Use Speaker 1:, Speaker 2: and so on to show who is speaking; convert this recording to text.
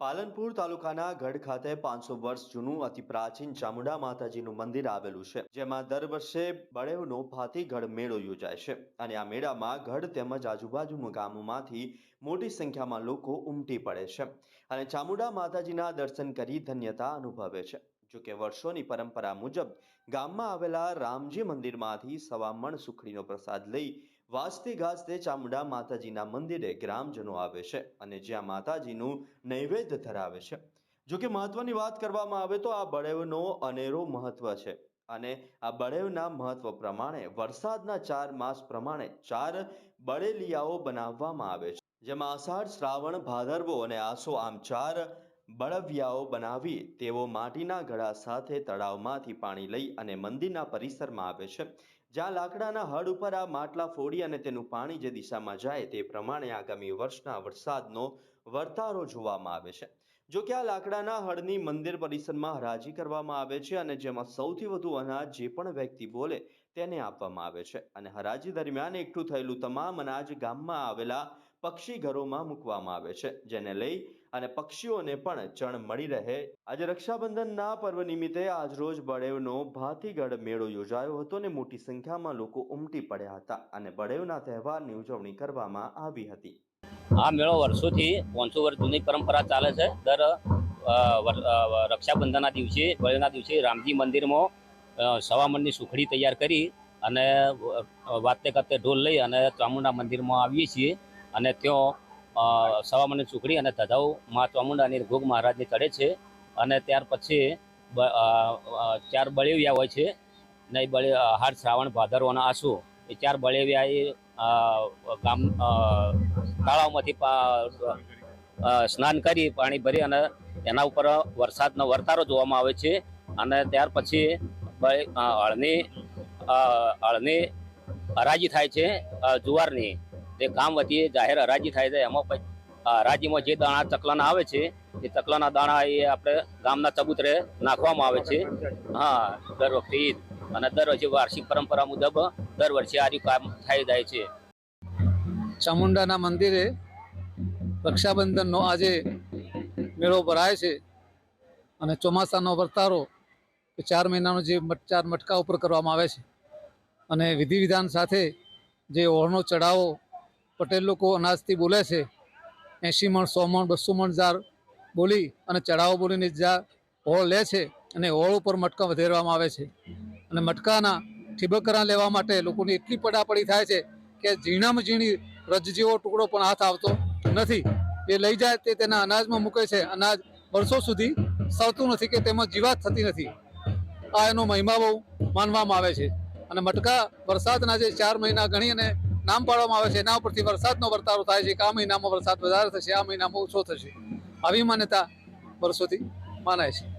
Speaker 1: પાલનપુર તાલુકાના ગઢ ખાતે પાંચસો વર્ષ જૂનું અતિ પ્રાચીન ચામુંડા માતાજીનું મંદિર આવેલું છે, જેમાં દર વર્ષે બળેવનો ભાતીગઢ મેળો યોજાય છે. અને આ મેળામાં ગઢ તેમજ આજુબાજુના ગામોમાંથી મોટી સંખ્યામાં લોકો ઉમટી પડે છે અને ચામુંડા માતાજીના દર્શન કરી ધન્યતા અનુભવે છે. જોકે વર્ષોની પરંપરા મુજબ ગામમાં આવેલા રામજી મંદિરમાંથી સવા મણ સુખડીનો પ્રસાદ લઈ વાજતે ગાજતે ચામુંડા માતાજીના મંદિરે ગ્રામજનો આવે છે અને જ્યાં માતાજીનું નૈવેદ્ય ધરાવે છે. જોકે મહત્વની વાત કરવામાં આવે તો આ બળેવનો અનેરો મહત્વ છે અને આ બળેવના મહત્વ પ્રમાણે વરસાદના ચાર માસ પ્રમાણે ચાર બળેલિયાઓ બનાવવામાં આવે છે. જેમાં અષાઢ શ્રાવણ, ભાદરવો અને આસો આમ ચાર બળવિયાઓ બનાવી તેઓ માટીના ઘડા સાથે તળાવમાંથી પાણી લઈ અને મંદિરના પરિસરમાં આવે છે. જ્યાં લાકડાના હળ ઉપર આ માટલા ફોડી અને તેનું પાણી જે દિશામાં જાય તે પ્રમાણે આગામી વર્ષના વરસાદનો વર્તારો જોવામાં આવે છે. જો કે આ લાકડાના હળની મંદિર પરિસરમાં હરાજી કરવામાં આવે છે અને જેમાં સૌથી વધુ અનાજ જે પણ વ્યક્તિ બોલે તેને આપવામાં આવે છે. અને હરાજી દરમિયાન એકઠું થયેલું તમામ અનાજ ગામમાં આવેલા પક્ષી ઘરોમાં મૂકવામાં આવે છે, જેને લઈ અને પક્ષીઓને પણ ચણ મળી રહે. આજે રક્ષાબંધનના પર્વ નિમિત્તે આજરોજ બળેવનો ભાતીગઢ મેળો યોજાયો હતો અને મોટી સંખ્યામાં લોકો ઉમટી પડ્યા હતા અને બળેવના તહેવારની ઉજવણી કરવામાં આવી હતી.
Speaker 2: આ મેળો વર્ષોથી પાંચસો વર્ષ જૂની પરંપરા ચાલે છે. દર રક્ષાબંધનના દિવસે બળીના દિવસે રામજી મંદિરમાં સવા મણની સુખડી તૈયાર કરી અને વાતે કરતે ઢોલ લઈ અને ચામુંડા મંદિરમાં આવીએ છીએ. અને ત્યાં અ, સવા સુખડી અને ધધાઉ મા ચામુંડાની ભોગ મહારાજને ચડે છે અને ત્યાર પછી ચાર બળેવિયા હોય છે. ને એ બળે હાડ શ્રાવણ ભાદરવાના આસુ. એ ચાર બળેવિયા એ ગામ તળાવમાંથી સ્નાન કરી પાણી ભરી અને એના ઉપર વરસાદનો વર્તારો જોવામાં આવે છે. અને ત્યાર પછી હળની હળની હરાજી થાય છે જુવારની. જે ગામ વતી જાહેર હરાજી થાય છે. એમાં હરાજીમાં જે દાણા ચકલાના આવે છે, એ ચકલાના દાણા એ આપણે ગામના ચબૂતરે નાખવામાં આવે છે. હા, દર વખતે ઈદ. અને દર વર્ષે વાર્ષિક પરંપરા મુજબ દર વર્ષે આ કામ થઈ જાય છે.
Speaker 3: ચામુંડાના મંદિરે રક્ષાબંધનનો આજે મેળો ભરાય છે. અને ચોમાસાનો વર્તારો કે ચાર મહિનાનો જે ચાર મટકા ઉપર કરવામાં આવે છે. અને વિધિ વિધાન સાથે જે ઓળનો ચડાવો પટેલ લોકો અનાજથી બોલે છે. એંશી મણ, સો મણ, બસો મણ જાર બોલી અને ચડાવો બોલીને જાર હોળ લે છે અને હોળ ઉપર મટકા વધેરવામાં આવે છે. અને મટકાના ઠીબકરા લેવા માટે લોકોની એટલી પડાપડી થાય છે કે ઝીણામાં ઝીણી રજ જેવો ટુકડો પણ હાથ આવતો નથી. એ લઈ જાય તે તેના અનાજમાં મૂકે છે. અનાજ વર્ષો સુધી સવતું નથી કે તેમાં જીવાત થતી નથી. આ એનો મહિમા બહુ માનવામાં આવે છે. અને મટકા વરસાદના જે ચાર મહિના ગણી અને નામ પાડવામાં આવે છે, એના ઉપરથી વરસાદનો વર્તારો થાય છે કે આ મહિનામાં વરસાદ વધારે થશે, આ મહિનામાં ઓછો થશે. આવી માન્યતા વર્ષોથી માનાય છે.